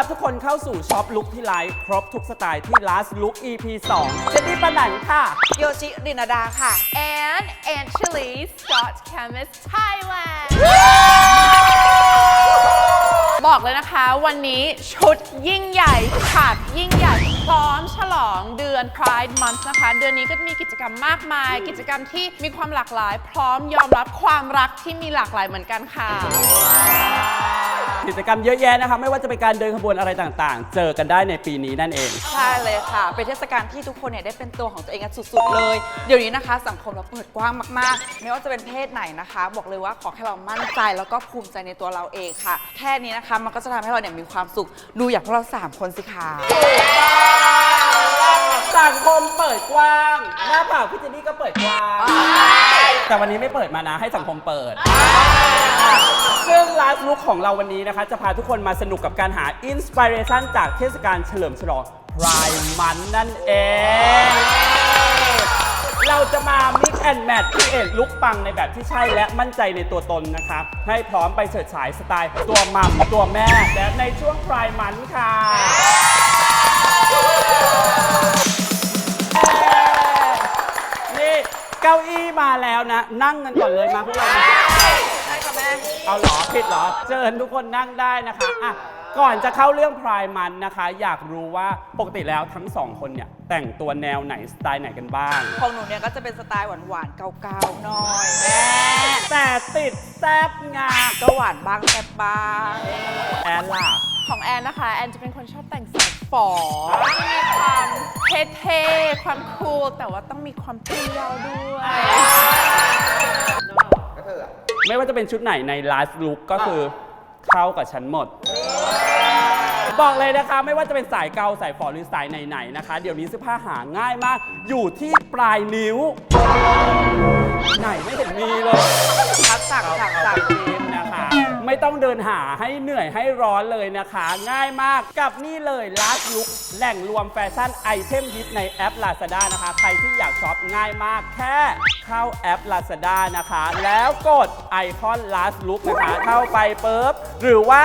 อต้อนรับทุกคนเข้าสู่ช็อปลุคที่ไลฟ์ครบทุกสไตล์ที่ Last Look EP 2เจนนี่ปานันค่ะ โยชิรินาดาค่ะ and Angelie Scott Chemist Thailand บอกเลยนะคะ วันนี้ชุดยิ่งใหญ่ขาดยิ่งใหญ่พร้อมฉลองเดือน Pride Month นะคะ เดือนนี้ก็มีกิจกรรมมากมาย กิจกรรมที่มีความหลากหลาย พร้อมยอมรับความรักที่มีหลากหลายเหมือนกันค่ะ กิจกรรมเยอะแยะนะคะ ไม่ว่าจะเป็นการเดินขบวนอะไรต่างๆ เจอกันได้ในปีนี้นั่นเอง ใช่เลยค่ะ เป็นเทศกาลที่ทุกคนเนี่ยได้เป็นตัวของตัวเองกันสุดๆเลย เดี๋ยวนี้นะคะ สังคมเราเปิดกว้างมากๆ ไม่ว่าจะเป็นเพศไหนนะคะ บอกเลยว่าขอแค่เรามั่นใจแล้วก็ภูมิใจในตัวเราเองค่ะ แค่นี้นะคะมันก็จะทำให้เราเนี่ยมีความสุข ดูอย่างพวกเราสามคนสิคะ สังคมเปิดกว้าง หน้าผากพี่เจนนี่ก็เปิดกว้าง แต่วันนี้ไม่เปิดมานะให้สังคมเปิด ซึ่ง last look ของเราวันนี้นะคะ จะพาทุกคนมาสนุกกับการหาอินสปิเรชันจากเทศกาลเฉลิมฉลอง Pride Month นั่นเอง เราจะมา mix and match ที่เอ็ดลุกปังในแบบที่ใช่และมั่นใจในตัวตนนะคะ ให้พร้อมไปเฉิดฉายสไตล์ตัวมัมตัวแม่และในช่วง Pride Month ค่ะ เก้าอี้มาแล้วนะ นั่งกันก่อนเลยมาพวกเราใช่ค่ะแม่เอาเหรอผิดเหรอ เชิญทุกคนนั่งได้นะคะอะก่อนจะเข้าเรื่องพรายมันนะคะ อยากรู้ว่าปกติแล้วทั้งสองคนเนี่ย แต่งตัวแนวไหนสไตล์ไหนกันบ้าง ของหนูเนี่ยก็จะเป็นสไตล์หวานๆเก่าๆหน่อยแม่แต่ติดแซบงาก็หวานบ้างแซ่บบ้าง แอนล่ะ ของแอนนะคะ แอนจะเป็นคนชอบแต่งสาย ฝอมีความเท่ๆ ความคูล แต่ว่าต้องมีความเปรี้ยวด้วย ไม่ว่าจะเป็นชุดไหนใน last look ก็คือเข้ากับฉันหมด บอกเลยนะคะ ไม่ว่าจะเป็นสายเกาสายฝอหรือสายไหนๆนะคะ เดี๋ยวนี้เสื้อผ้าหาง่ายมาก อยู่ที่ปลายนิ้ว ไหนไม่เห็นมีเลยคัดสั่งสั่งสั่งจริงนะคะ ไม่ต้องเดินหาให้เหนื่อยให้ร้อนเลยนะคะ ง่ายมากกับนี่เลย last look แหล่งรวมแฟชั่นไอเทมฮิตในแอป Lazada นะคะ ใครที่อยากช็อปง่ายมากแค่เข้าแอป Lazada นะคะ แล้วกดไอคอน last look นะคะ เข้าไปปุ๊บหรือว่า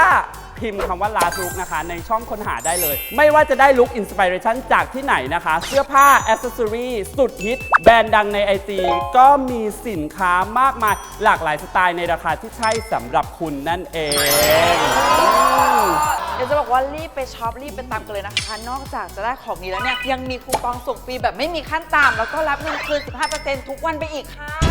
พิมพ์คำว่า last look นะคะ ในช่องค้นหาได้เลย ไม่ว่าจะได้ลุคอินสปิเรชันจากที่ไหนนะคะ เสื้อผ้าอ c เซสซอรีสุดฮิต แบรนด์ดังใน IG ก็มีสินค้ามากมาย หลากหลายสไตล์ในราคาที่ใช่สำหรับคุณนั่นเอง เดี๋ยวจะบอกว่ารีบไปช็อปรีบไปตามกันเลยนะคะ นอกจากจะได้ของนี้แล้วเนี่ย ยังมีคูปองส่งฟรีแบบไม่มีขั้นต่ำแล้วก็รับเงินคืน 15%ทุกวันไปอีกค่ะ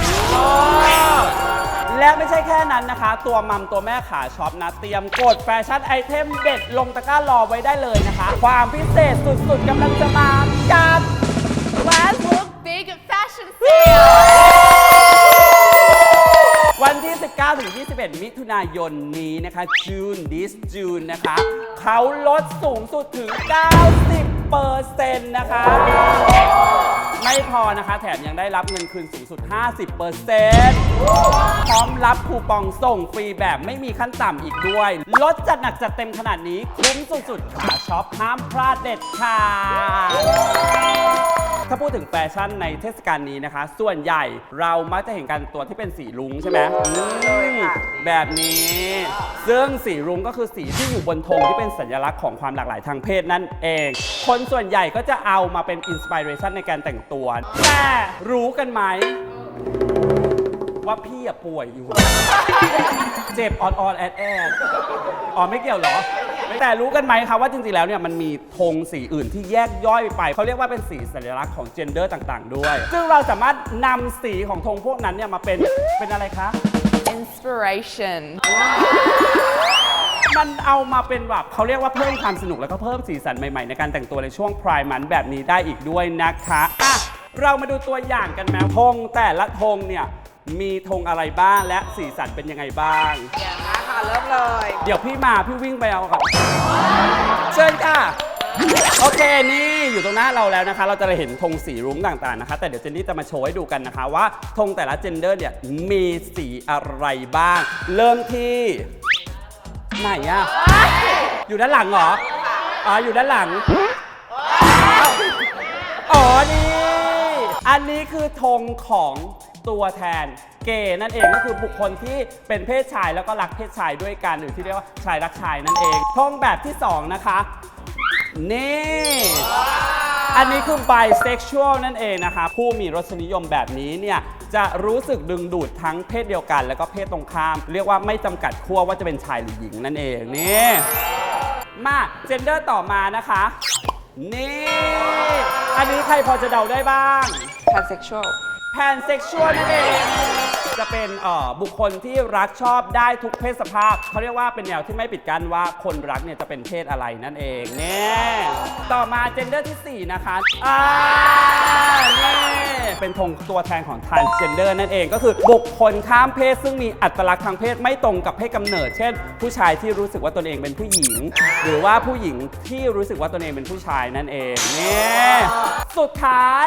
และไม่ใช่แค่นั้นนะคะ ตัวมัมตัวแม่ขาช็อปนะ เตรียมกดแฟชั่นไอเทมเด็ดลงตะกร้ารอไว้ได้เลยนะคะ ความพิเศษสุดๆกำลังจะมากับ Last look big fashion sale วันที่ 19 ถึง 21 มิถุนายนนี้นะคะ June this June นะคะ เขาลดสูงสุดถึง 90 เปอร์เซ็นต์นะคะ ไม่พอนะคะ แถมยังได้รับเงินคืนสูงสุด 50เปอร์เซ็นต์พร้อมรับคูปองส่งฟรีแบบไม่มีขั้นต่ำอีกด้วย ลดจัดหนักจัดเต็มขนาดนี้คุ้มสุดๆขาช็อปห้ามพลาดเด็ดขาด ถ้าพูดถึงแฟชั่นในเทศกาลนี้นะคะ ส่วนใหญ่เรามักจะเห็นกันตัวที่เป็นสีรุ้งใช่ไหมอืมแบบนี้ ซึ่งสีรุ้งก็คือสีที่อยู่บนธงที่เป็นสัญลักษณ์ของความหลากหลายทางเพศนั่นเอง คนส่วนใหญ่ก็จะเอามาเป็นอินสปิเรชันในการแต่งตัวแต่รู้กันไหมว่าพี่อะป่วยอยู่ เจ็บออดออดแอดแอดอ๋อไม่เกี่ยวเหรอ แต่รู้กันไหมคะว่าจริงๆแล้วเนี่ยมันมีธงสีอื่นที่แยกย่อยไป เขาเรียกว่าเป็นสีสัญลักษณ์ของเจนเดอร์ต่างๆ ด้วย ซึ่งเราสามารถนำสีของธงพวกนั้นเนี่ยมาเป็นเป็นอะไรคะ inspiration มันเอามาเป็นแบบเขาเรียกว่าเพิ่มความสนุกแล้วก็เพิ่มสีสันใหม่ๆ ในการแต่งตัวในช่วงพรายมันแบบนี้ได้อีกด้วยนะคะอะเรามาดูตัวอย่างกันแมวธงแต่ละธงเนี่ยมีธงอะไรบ้างและสีสันเป็นยังไงบ้างอย่างนะค่ะ เริ่มเลย เดี๋ยวพี่มาพี่วิ่งไปเอาครับ เชิญค่ะ โอเคนี่อยู่ตรงหน้าเราแล้วนะคะ เราจะได้เห็นธงสีรุ้งต่างๆนะคะ แต่เดี๋ยวเจนนี่จะมาโชว์ให้ดูกันนะคะว่าธงแต่ละเจนเดอร์เนี่ยมีสีอะไรบ้าง เริ่มที่ไหนอะอยู่ด้านหลังเหรออ๋ออยู่ด้านหลังอ๋อนี่ อันนี้คือธงของ ตัวแทนเกย์นั่นเองก็คือบุคคลที่เป็นเพศชายแล้วก็รักเพศชายด้วยกันหรือที่เรียกว่าชายรักชายนั่นเองธงแบบที่สองนะคะ นี่ อันนี้คือ bisexual นั่นเองนะคะ ผู้มีรสนิยมแบบนี้เนี่ยจะรู้สึกดึงดูดทั้งเพศเดียวกัน แล้วก็เพศตรงข้าม เรียกว่าไม่จำกัดขั้วว่าจะเป็นชายหรือหญิงนั่นเองนี่มาเจนเดอร์ต่อมานะคะ นี่ อันนี้ใครพอจะเดาได้บ้าง pansexual แพนเซ็กชวลนั่นเองจะเป็นเอ่อบุคคลที่รักชอบได้ทุกเพศสภาพเขาเรียกว่าเป็นแนวที่ไม่ปิดกั้นว่าคนรักเนี่ยจะเป็นเพศอะไรนั่นเองเนี่ยต่อมาเจนเดอร์ที่ 4 นะคะอ่านี่เป็นธงตัวแทนของ transgender นั่นเองก็คือบุคคลข้ามเพศซึ่งมีอัตลักษณ์ทางเพศไม่ตรงกับเพศกำเนิด เช่น ผู้ชายที่รู้สึกว่าตนเองเป็นผู้หญิง หรือว่าผู้หญิงที่รู้สึกว่าตนเองเป็นผู้ชายนั่นเองเนี่ยสุดท้าย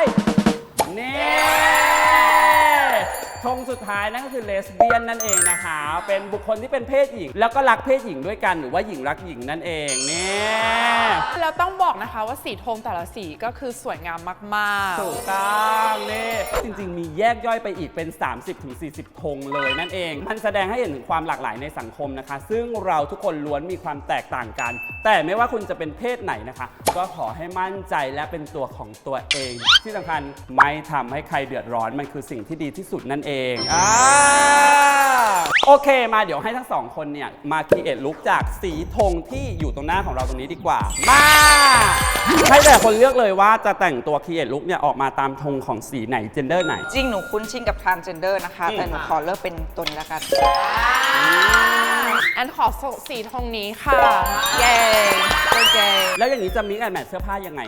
เนี่ ธงสุดท้ายนั่นก็คือเลสเบี้ยนนั่นเองนะคะ เป็นบุคคลที่เป็นเพศหญิง แล้วก็รักเพศหญิงด้วยกันหรือว่าหญิงรักหญิงนั่นเองนี่เราต้องบอกนะคะว่าสีธงแต่ละสีก็คือสวยงามมากๆ ถูกต้องนี่จริงๆ มีแยกย่อยไปอีกเป็น 30-40 ธงเลยนั่นเอง มันแสดงให้เห็นถึงความหลากหลายในสังคมนะคะ ซึ่งเราทุกคนล้วนมีความแตกต่างกัน แต่ไม่ว่าคุณจะเป็นเพศไหนนะคะ ก็ขอให้มั่นใจและเป็นตัวของตัวเอง ที่สำคัญไม่ทำให้ใครเดือดร้อนมันคือสิ่งที่ดีที่สุดนั่นเองอ่าโอเคมาเดี๋ยวให้ทั้งสองคนเนี่ย มาคีเอทลุกจากสีธงที่อยู่ตรงหน้าของเราตรงนี้ดีกว่า มาให้แต่คนเลือกเลยว่าจะแต่งตัวคีเอทลุกเนี่ยออกมาตามธงของสีไหนเจนเดอร์ไหน จริงหนูคุ้นชินกับ transgender นะคะอืมแต่หนูขอเลือกเป็นตัวนี้ละกัน แอนขอสีธงนี้ค่ะเย้โอเคแล้วอย่างนี้จะมิกแอนแมทเสื้อผ้ายังไง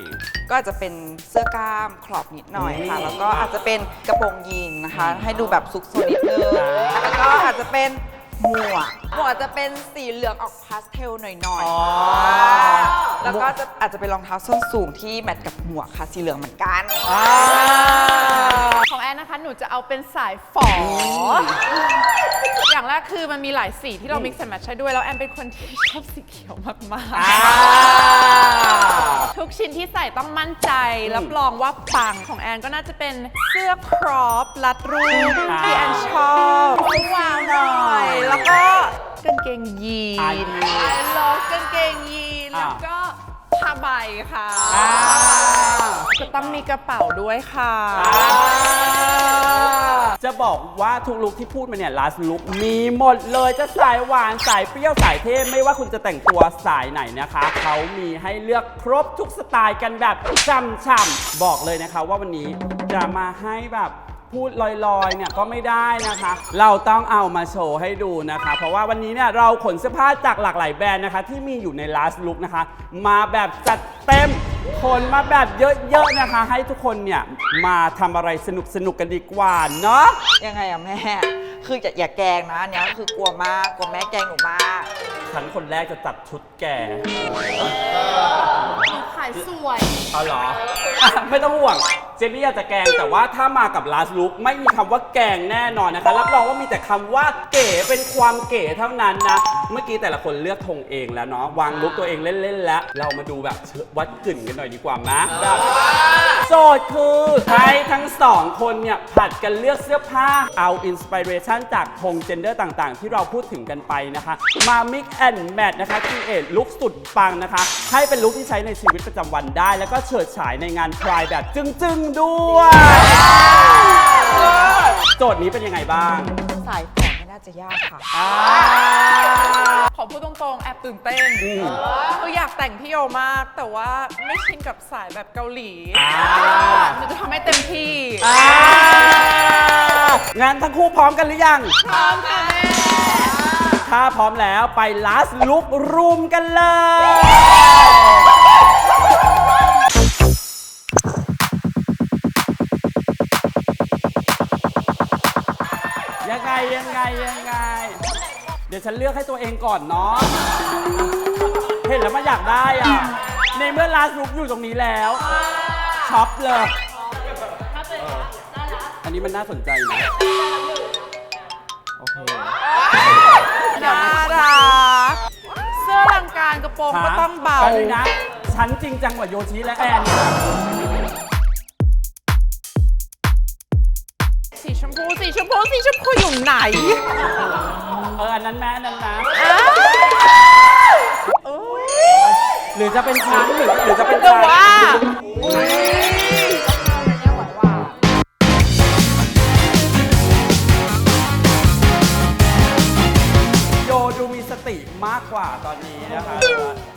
ก็อาจจะเป็นเสื้อกล้ามครอบนิดหน่อยค่ะอืมแล้วก็อาจจะเป็นกระโปรงยีนนะคะ ให้ดูแบบซุกซนนิดนึงอ่าแล้วก็อาจจะเป็นหมวกหมวกอาจจะเป็นสีเหลืองออกพาสเทลหน่อยอ๋อๆแล้วก็จะอาจจะเป็นรองเท้าส้นสูงที่แมทกับหมวกค่ะสีเหลืองเหมือนกันอ่า ของแอนนะคะ หนูจะเอาเป็นสายฝอ อย่างแรกคือมันมีหลายสีที่เรา mix and match ได้ด้วย แล้วแอนเป็นคนที่ชอบสีเขียวมากอ่าๆทุกชิ้นที่ใส่ต้องมั่นใจ รับรองว่าปังของแอนก็น่าจะเป็นเสื้อครอปรัดรูปอ่าที่แอนชอบว้าวหน่อย แล้วก็กางเกงยีอ่านยีนแอนลองกางเกงยีนอ่าแล้วก็ ผ้าใบค่ะอ่าก็ต้องมีกระเป๋าด้วยค่ะ จะบอกว่าทุกลุคที่พูดมาเนี่ย last look มีหมดเลยจะสายหวานสายเปรี้ยวสายเท่ไม่ว่าคุณจะแต่งตัวสายไหนนะคะ เขามีให้เลือกครบทุกสไตล์กันแบบช่ำๆบอกเลยนะคะว่าวันนี้จะมาให้แบบ พูดลอยๆเนี่ยก็ไม่ได้นะคะ เราต้องเอามาโชว์ให้ดูนะคะ เพราะว่าวันนี้เนี่ยเราขนเสื้อผ้าจากหลากหลายแบรนด์นะคะ ที่มีอยู่ใน last look นะคะ มาแบบจัดเต็มคนมาแบบเยอะๆนะคะ ให้ทุกคนเนี่ยมาทำอะไรสนุกๆกันดีกว่าเนาะยังไงอะแม่ คืออย่าอย่าแกล้งนะอันเนี้ยคือกลัวมากกลัวแม่แกล้งหนูมาก ฉันคนแรกจะจัดชุดแก่ ขายสวย เอาเหรออะไม่ต้องห่วง เจนนี่อยากจะแกงแต่ว่าถ้ามากับลาสลุกไม่มีคำว่าแกงแน่นอนนะคะรับรองว่ามีแต่คำว่าเก๋เป็นความเก๋เท่านั้นนะ เมื่อกี้แต่ละคนเลือกธงเองแล้วเนาะวางลุกตัวเองเล่นๆแล้ว เรามาดูแบบวัดกึ่นกันหน่อยดีกว่านะแบบโจทย์คือให้ทั้งสองคนเนี่ยผัดกันเลือกเสื้อผ้าเอาอินสปิเรชันจากธงเจนเดอร์ต่างๆ ที่เราพูดถึงกันไปนะคะ มา mix and match นะคะค e เอทลุคสุดปังนะคะ ให้เป็นลุคที่ใช้ในชีวิตประจำวันได้ แล้วก็เฉิดฉายในงานพรายแบบจึ้งๆด้วย โจทย์นี้เป็นยังไงบ้างสายฝอไม่น่าจะยากค่ะอ่าขอพูดตรงๆ แอบตื่นเต้นอืมคืออยากแต่งพี่โยมาก แต่ว่าไม่ชินกับสายแบบเกาหลีอ่าหนูจะทำให้เต็มที่อ่างานทั้งคู่พร้อมกันหรือยัง พร้อมค่ะแม่ถ้าพร้อมแล้วไป last look room กันเลย ยังไงยังไงยังไง เดี๋ยวฉันเลือกให้ตัวเองก่อนเนาะเห็นแล้วมันอยากได้อะ ในเมื่อ last look อยู่ตรงนี้แล้วช็อปเลยเอออันนี้มันน่าสนใจนะโอเคน่ารักเสื้อลังการกระโปรงก็ต้องเบา แป๊นึงนะ ฉันจริงจังกว่าโยชิและแอน ชมพูอยู่ไหนเอออันนั้นแม่นั้นนะหรือจะเป็นชั้นหรือหรือจะเป็นแต่ชั้นว่าโยดูมีสติมากกว่าตอนนี้นะคะ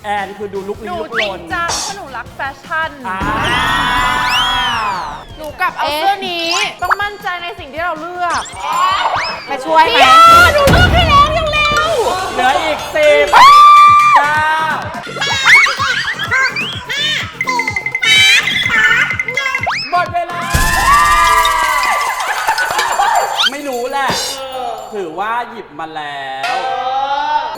แอนคือดูลุกหลี้นูลุกจริงนจังเพราะหนูรักแฟชั่น อ่า หนูกลับเอาเสื้อนี้ ต้องมั่นใจในสิ่งที่เราเลือก มาช่วยไหมพี่อ้อหนูเลือกให้แล้วยังเร็วเหลืออีกสิบเก้าหมดเวลา ไม่รู้แหละ ถือว่าหยิบมาแล้ว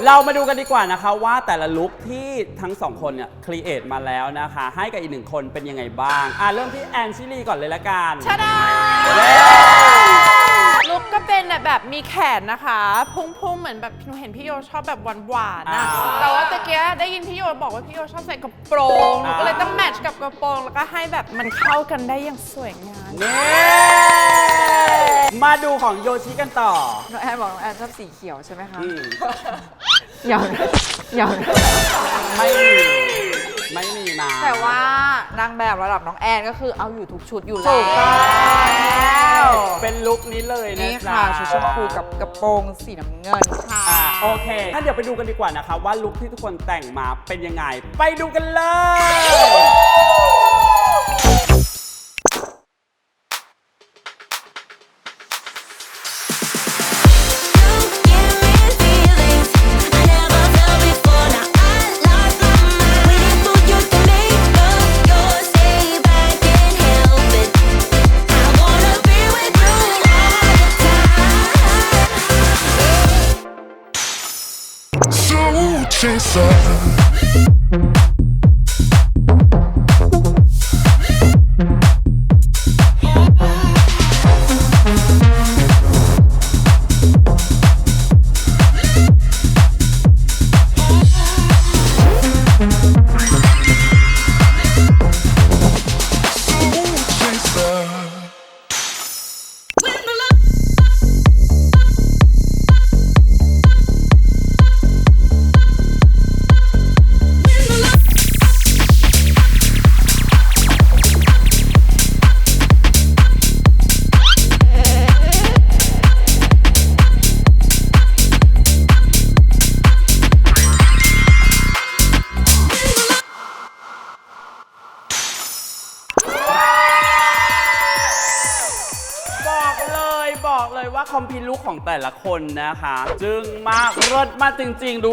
เรามาดูกันดีกว่านะคะว่าแต่ละลุคที่ทั้งสองคนเนี่ยครีเอทมาแล้วนะคะ ให้กับอีกหนึ่งคนเป็นยังไงบ้าง อะเริ่มที่แอนชิลีก่อนเลยละกันชาดาลุกก็เป็นแบบมีแขนนะคะ พุ่งๆเหมือนแบบหนูเห็นพี่โยชอบแบบหวานๆนะอ่าแต่ว่าตะเกียได้ยินพี่โยบอกว่าพี่โยชอบใส่กระโปรงหนูอ่าก็เลยต้องแมทช์กับกระโปรงแล้วก็ให้แบบมันเข้ากันได้อย่างสวยงามนี่ มาดูของโยชิกันต่อ น้องแอนบอกน้องแอนชอบสีเขียวใช่ไหมคะอืมหยอกหยอกไม่มีไม่มีมา แต่ว่านางแบบระดับน้องแอนก็คือเอาอยู่ทุกชุดอยู่ถูกต้องแล้วเป็นลุคนี้เลยนะนี่จ๊ค่ะชุดชมพูกับกระโปรงสีน้ำเงินค่ะ อ่าโอเคถ้าเดี๋ยวไปดูกันดีกว่านะคะว่าลุคที่ทุกคนแต่งมาเป็นยังไง ไปดูกันเลย คนนะคะ จึงมากเลิศมากจริง ๆ ดู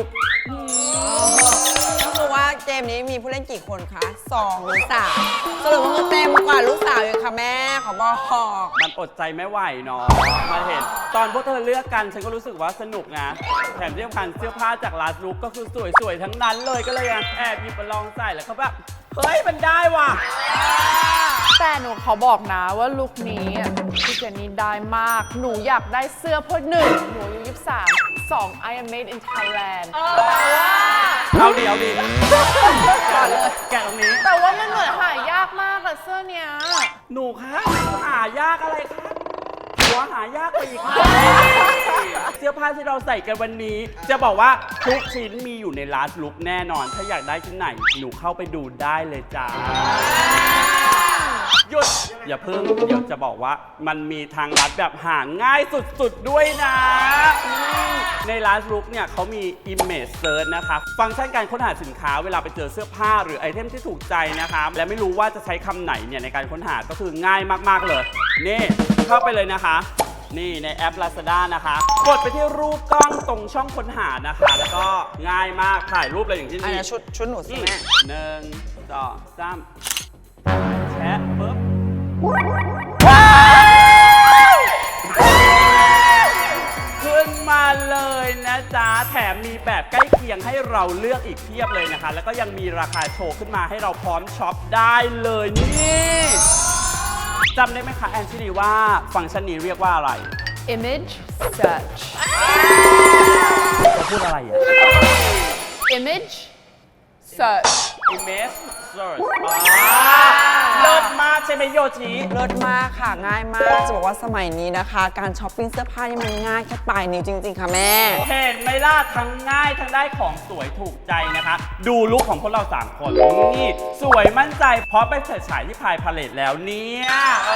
ก็คือว่าเกมนี้มีผู้เล่นกี่คนคะสองหรือสามสรุปว่าคือเต็มกว่าลูกสาวยังค่ะแม่ขอบอก มันอดใจไม่ไหวเนาะมาเห็น ตอนพวกเธอเลือกกันฉันก็รู้สึกว่าสนุกนะแถมที่สำคัญเสื้อผ้าจากลาสลุกก็คือสวยๆทั้งนั้นเลยก็เลยแอบหยิบมาลองใส่แล้วเขาแบบเฮ้ยมันได้ว่ะ แต่หนูขอบอกนะว่าลุคนี้อะพี่เจนนี่ได้มาก หนูอยากได้เสื้อเพราะหนึ่งหนูอายุยี่สามสอง I am made in Thailand เอาดีเอาดีก่อนเลยแกะตรงนี้ แต่ว่ามันเหมือนหายากมากอะเสื้อเนี้ยหนูคะหายากอะไรคะหัวหายากไปอีกค่ะเสื้อผ้าที่เราใส่กันวันนี้ จะบอกว่าทุกชิ้นมีอยู่ในลาสลุกแน่นอน ถ้าอยากได้ชิ้นไหน หนูเข้าไปดูได้เลยจ้า หยุด อย่าเพิ่งเดี๋ยวจะบอกว่ามันมีทางลัดแบบหาง่ายสุดๆด้วยนะอืมในลาสลุกเนี่ยเขามี Image Search นะคะฟังก์ชันการค้นหาสินค้าเวลาไปเจอเสื้อผ้าหรือไอเทมที่ถูกใจนะคะและไม่รู้ว่าจะใช้คำไหนเนี่ยในการค้นหาก็คือง่ายมากๆเลยนี่เข้าไปเลยนะคะ นี่ในแอป Lazada นะคะ กดไปที่รูปกล้องตรงช่องค้นหานะคะ แล้วก็ง่ายมากถ่ายรูปเลยอย่างที่อันนี่นี้ชุดชุดหนูสิแม่หนึ่งสองสาม แชะปุ๊บขึ้นมาเลยนะจ๊ะ แถมมีแบบใกล้เคียงให้เราเลือกอีกเพียบเลยนะคะ แล้วก็ยังมีราคาโชว์ขึ้นมาให้เราพร้อมช็อปได้เลยนี่จำได้ไหมคะแอนชิลีว่าฟังก์ชันนี้เรียกว่าอะไร image search จะพูดอะไรอะ image search image search อ่าเลิลิศมากใช่ไหมโยชิเลิศมากค่ะง่ายมากจะบอกว่าสมัยนี้นะคะ การช้อปปิ้งเสื้อผ้านี่มันง่ายแค่ปลายนิ้วจริง ๆ ค่ะแม่ เห็นไหมล่ะทั้งง่ายทั้งได้ของสวยถูกใจนะคะ ดูลุคของพวกเราสามคนนี่สวยมั่นใจเพราะไปเฉิดฉายที่พายพาเลตแล้วเนี่ยเอ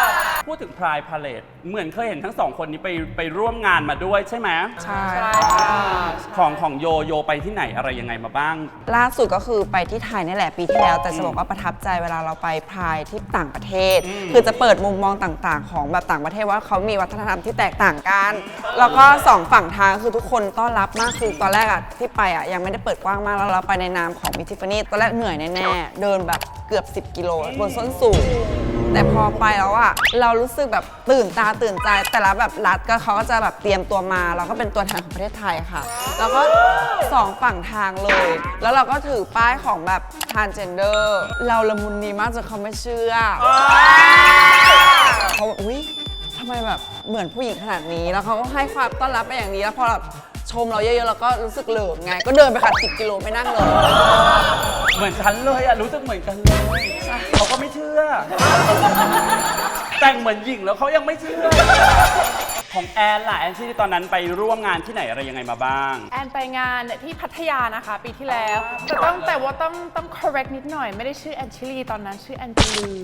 อพูดถึงพายพาเลตเหมือนเคยเห็นทั้งสองคนนี้ไปไปร่วมงานมาด้วยใช่ไหมใช่ใช่ค่ะค่ะของของโยโยไปที่ไหนอะไรยังไงมาบ้าง ล่าสุดก็คือไปที่ไทยนี่แหละปีที่แล้ว แต่จะบอกว่าประทับใจเวลาเราไปพรายที่ต่างประเทศ คือจะเปิดมุมมองต่างๆ ของแบบต่างประเทศว่าเขามีวัฒนธรรมที่แตกต่างกัน แล้วก็สองฝั่งทางคือทุกคนต้อนรับมากคือตอนแรกอะที่ไปอะยังไม่ได้เปิดกว้างมากแล้วเราไปในนามของมิทิฟานี่ตอนแรกเหนื่อยแน่ๆเดินแบบเกือบ 10 กิโลบนส้นสูง แต่พอไปแล้วอะเรารู้สึกแบบตื่นตาตื่นใจ แต่ละแบบรัฐก็เขาก็จะแบบเตรียมตัวมา เราก็เป็นตัวแทนของประเทศไทยค่ะ แล้วก็สองฝั่งทางเลย แล้วเราก็ถือป้ายของแบบ transgender เราละมุนดีมากจนเขาไม่เชื่อเขาบอกอุ้ยทำไมแบบเหมือนผู้หญิงขนาดนี้ แล้วเขาก็ให้ความต้อนรับไปอย่างนี้ แล้วพอแบบ ชมเราเยอะๆเราก็รู้สึกเหลิมไง ก็เดินไปค่ะ10กิโลไม่นั่งเลย เหมือนฉันเลยอะรู้สึกเหมือนกันเลยเขาก็ไม่เชื่อ แต่งเหมือนหญิงแล้วเขายังไม่เชื่อ ของแอนล่ะแอนที่ตอนนั้นไปร่วมงานที่ไหนอะไรยังไงมาบ้าง แอนไปงานที่พัทยานะคะ ปีที่แล้วแต่ต้องแต่ว่าต้องต้อง correct นิดหน่อย ไม่ได้ชื่อแอนชิลีตอนนั้นชื่อแอนจิลือ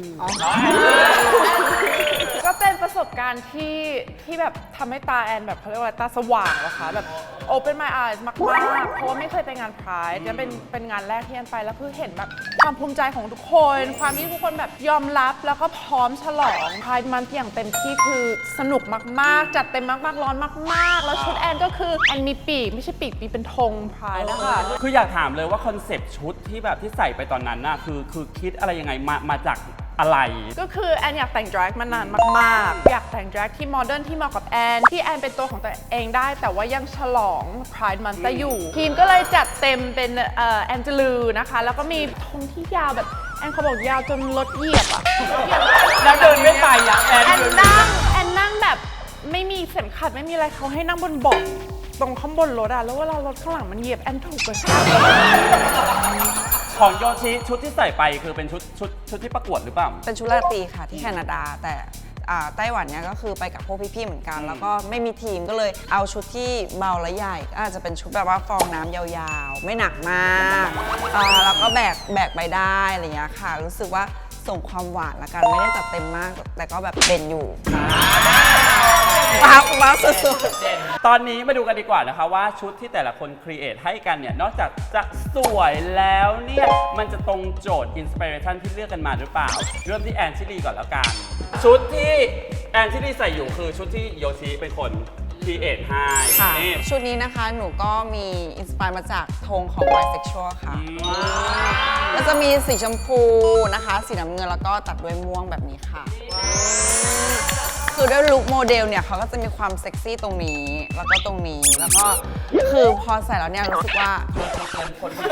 ก็เป็นประสบการณ์ที่ที่แบบทำให้ตาแอนแบบเขาเรียกว่าตาสว่างนะคะแบบ open my eyes มาก ๆ เพราะว่าไม่เคยไปงานพรายจะเป็นเป็นงานแรกที่แอนไปแล้วคือเห็นแบบความภูมิใจของทุกคน ความที่ทุกคนแบบยอมรับแล้วก็พร้อมฉลองพรายมันอย่างเต็มที่คือสนุกมาก ๆจัดเต็มมากๆร้อนมากๆ แล้วชุดแอนก็คือแอนมีปีกไม่ใช่ปีกปีเป็นธงพรายนะคะ คืออยากถามเลยว่าคอนเซปต์ชุดที่แบบที่ใส่ไปตอนนั้นน่ะคือคือคิดอะไรยังไงมามาจากอะไร ก็คือแอนอยากแต่งดรากมานานมากๆ อยากแต่งดรากที่โมเดิร์นที่เหมาะกับแอน ที่แอนเป็นตัวของตัวเองได้ แต่ว่ายังฉลอง Pride Month ได้อยู่ ทีมก็เลยจัดเต็มเป็นเอ่อแอนเจลูนะคะ แล้วก็มีธงที่ยาวแบบแอนเขาบอกยาวจนรถเหยียบอะแล้วเดินไม่ไปอะแอนแอนเดินนั่งแอนนั่งแบบ ไม่มีเข็มขัดไม่มีอะไรเขาให้นั่งบนเบาะตรงข้างบนรถอะแล้วเวลารถข้างหลังมันเหยียบแอนถูกกระชากของโยชิชุดที่ใส่ไปคือเป็นชุดชุดชุดที่ประกวดหรือเปล่า เป็นชุดราตรีค่ะที่แคนาดาแต่อ่าไต้หวันเนี่ยก็คือไปกับพวกพี่ๆเหมือนกัน แล้วก็ไม่มีทีมก็เลยเอาชุดที่เบาและใหญ่ก็อาจจะเป็นชุดแบบว่าฟองน้ำยาวๆ ไม่หนักมากอ่าแล้วก็แบกแบกไปได้อะไรอย่างเงี้ยค่ะ รู้สึกว่าส่งความหวานละกันไม่ได้จัดเต็มมากแต่ก็แบบเป็นอยู่ ว้าวว้าวสุดๆตอนนี้มาดูกันดีกว่านะคะว่าชุดที่แต่ละคนครีเอทให้กันเนี่ย นอกจากจะสวยแล้วเนี่ย มันจะตรงโจทย์อินสปิเรชันที่เลือกกันมาหรือเปล่า เริ่มที่แอนชิลีก่อนแล้วกัน ชุดที่แอนชิลีใส่อยู่คือชุดที่โยชิเป็นคนครีเอทให้ค่ะนี่ ชุดนี้นะคะหนูก็มีอินสปายมาจากธงของ bisexual ค่ะก็จะมีสีชมพูนะคะ สีน้ำเงินแล้วก็ตัดด้วยม่วงแบบนี้ค่ะ คือด้วยลุคโมเดลเนี่ยเขาก็จะมีความเซ็กซี่ตรงนี้ แล้วก็ตรงนี้ แล้วก็คือพอใส่แล้วเนี่ยรู้สึกว่าเป็นคนที่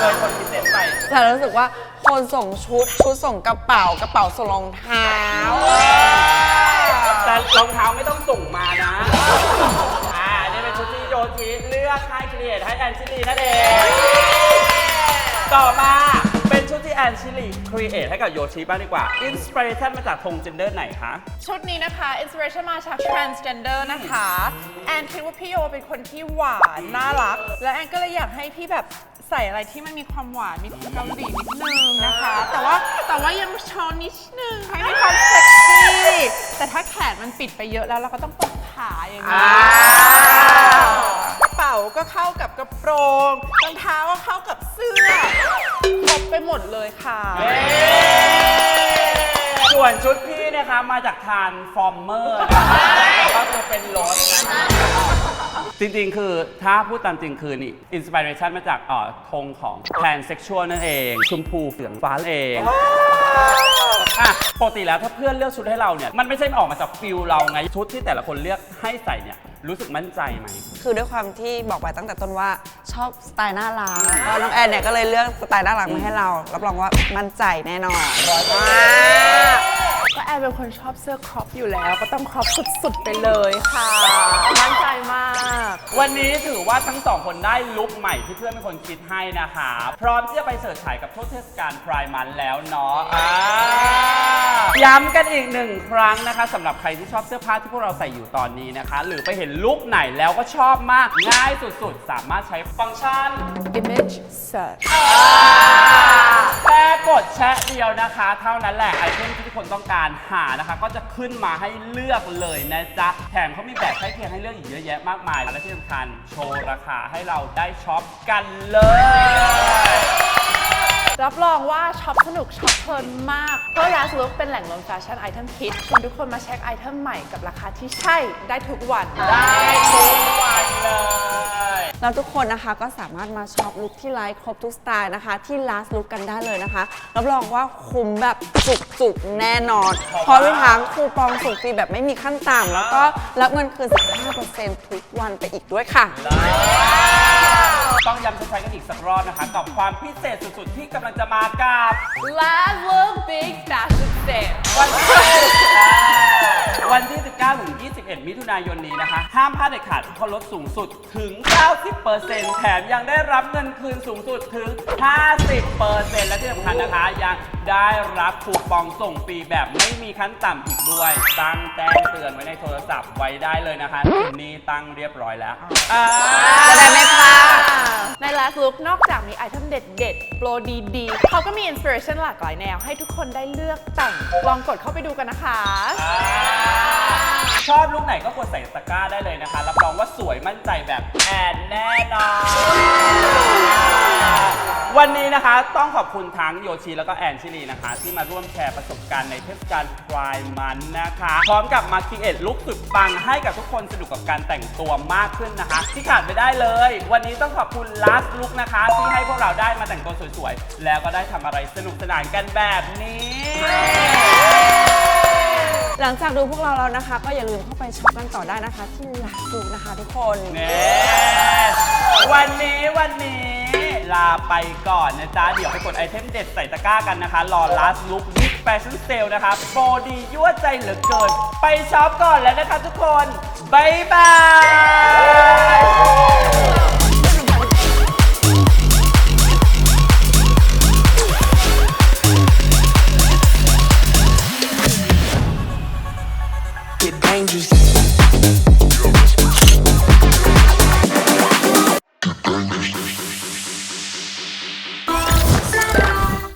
เลยคนพิเศษไปแต่รู้สึกว่าคนส่งชุด ชุดส่งกระเป๋า กระเป๋าส่งรองเท้า แต่รองเท้าไม่ต้องส่งมานะ อ่า นี่เป็นชุดที่โยชิเลือกให้ครีเอทให้แอนชิลีนั่นเอง ต่อมา เป็นชุดที่แอนชิลีครีเอทให้กับโยชิบ้างดีกว่า อินสปิเรชันมาจากธงเจนเดอร์ไหนคะ ชุดนี้นะคะ อินส i เรชันมาจาก transgender นะคะ แอนคิดว่าพี่โยเป็นคนที่หวาน น่ารัก และแอนก็เลยอยากให้พี่แบบใส่อะไรที่มันมีความหวาน มีความเกาหลีนิดนึงนะคะ แต่ว่าแต่ว่ายังโชว์นิดนึงให้มีความเซ็กซี่แต่ถ้าแขนมันปิดไปเยอะแล้วเราก็ต้องเปิดขาอย่างนี้กระเป๋าก็เข้ากับกระโปรงรองเท้าก็เข้ากับเสื้อครบไปหมดเลยค่ะ ส่วนชุดพี่นะคะมาจากทานฟอร์เมอร์ก็คือเป็นรถนะคะจริงๆ คือถ้าพูดตามจริงคือนี่อินสปิเรชันมาจากเอ่อธงของแ a นเซ็กชวลนั่นเอง ชมพูเหลืองฟ้านั่นเองอะปกติแล้วถ้าเพื่อนเลือกชุดให้เราเนี่ย มันไม่ใช่ออกมาจากฟิลเราไง ชุดที่แต่ละคนเลือกให้ใส่เนี่ย รู้สึกมั่นใจไหม คือด้วยความที่บอกไปตั้งแต่ต้นว่าชอบสไตล์น่ารักแล้วก็น้องแอนเนี่ยก็เลยเลือกสไตล์น่ารักมาให้เรา รับรองว่ามั่นใจแน่นอนร้อยมาก ก็แอนเป็นคนชอบเสื้อครอปอยู่แล้ว ก็ต้องครอปสุดๆไปเลยค่ะ มั่นใจมาก วันนี้ถือว่าทั้งสองคนได้ลุคใหม่ที่เพื่อนเป็นคนคิดให้นะคะ พร้อมที่จะไปเสิร์ชฉายกับช่วงเทศกาลพรายมันแล้วเนาะอ่าย้ำกันอีกหนึ่งครั้งนะคะสำหรับใครที่ชอบเสื้อผ้าที่พวกเราใส่อยู่ตอนนี้นะคะ หรือไปเห็นลุคไหนแล้วก็ชอบมากง่ายสุดๆ สามารถใช้ฟังก์ชัน image search แค่กดแชะเดียวนะคะ เท่านั้นแหละไอเทมที่ทุกคนต้องการหานะคะ ก็จะขึ้นมาให้เลือกเลยนะจ๊ะ แถมเขามีแบบใกล้เคียงให้เลือกอีกเยอะแยะมากมาย และที่สำคัญโชว์ราคาให้เราได้ช็อปกันเลย รับรองว่าช็อปสนุกช็อปเพลินมาก เพราะ Last Look เป็นแหล่งรวมแฟชั่นไอเทมคิดชวนทุกคนมาเช็คไอเทมใหม่กับราคาที่ใช่ได้ทุกวัน ได้ทุกวันเลย แล้วทุกคนนะคะก็สามารถมาช็อปลุคที่ไลฟ์ครบทุกสไตล์นะคะ ที่ last look กันได้เลยนะคะรับรองว่าคุ้มแบบจุกๆแน่นอนเพราะมีทั้งคูปองส่งฟรีแบบไม่มีขั้นต่ำแล้วก็รับเงินคืน15%ทุกวันไปอีกด้วยค่ะ ต้องย้ำชัดๆกันอีกสักรอบนะคะ กับความพิเศษสุดๆ ที่กำลังจะมากับ Last Look Big Fashion Sale วันที่วันที่ 19 ถึง 21 มิถุนายนนี้นะคะ ห้ามพลาดเด็ดขาดเพราะลดสูงสุดถึง 90%แถมยังได้รับเงินคืนสูงสุดถึง 50%และที่สำคัญนะคะยังได้รับคูปองส่งฟรีแบบไม่มีขั้นต่ำอีกด้วย ตั้งแจ้งเตือนไว้ในโทรศัพท์ไว้ได้เลยนะคะนี่ตั้งเรียบร้อยแล้วอ่าจะได้ไม่พลาด ใน Last Look นอกจากมีไอเทมเด็ดๆ โปรดีๆ เขาก็มีอินสปิเรชันหลากหลายแนว ให้ทุกคนได้เลือกแต่ง ลองกดเข้าไปดูกันนะคะ ชอบลุคไหนก็กดใส่ตะกร้าได้เลยนะคะ รับรองว่าสวยมั่นใจแบบแอนแน่นอน วันนี้นะคะต้องขอบคุณทั้งโยชิแล้วก็แอนชิลีนะคะ ที่มาร่วมแชร์ประสบการณ์ในเทศกาลพรายมันนะคะ พร้อมกับมาคิเอ็ดลุคสุดปังให้กับทุกคนสนุกกับการแต่งตัวมากขึ้นนะคะ ที่ขาดไม่ได้เลย วันนี้ต้องขอบคุณลัสลุคนะคะ ที่ให้พวกเราได้มาแต่งตัวสวยๆ แล้วก็ได้ทำอะไรสนุกสนานกันแบบนี้ หลังจากดูพวกเราแล้วนะคะ ก็อย่าลืมเข้าไปช็อปกันต่อได้นะคะ ที่ last look นะคะทุกคน เน่วันนี้วันนี้ ลาไปก่อนนะจ๊ะ เดี๋ยวไปกดไอเทมเด็ดใส่ตะกร้ากันนะคะ รอ last look big fashion sale นะคะ โปรดียั่วใจเหลือเกิน ไปช็อปก่อนแล้วนะคะทุกคน บ๊ายบาย dangerous.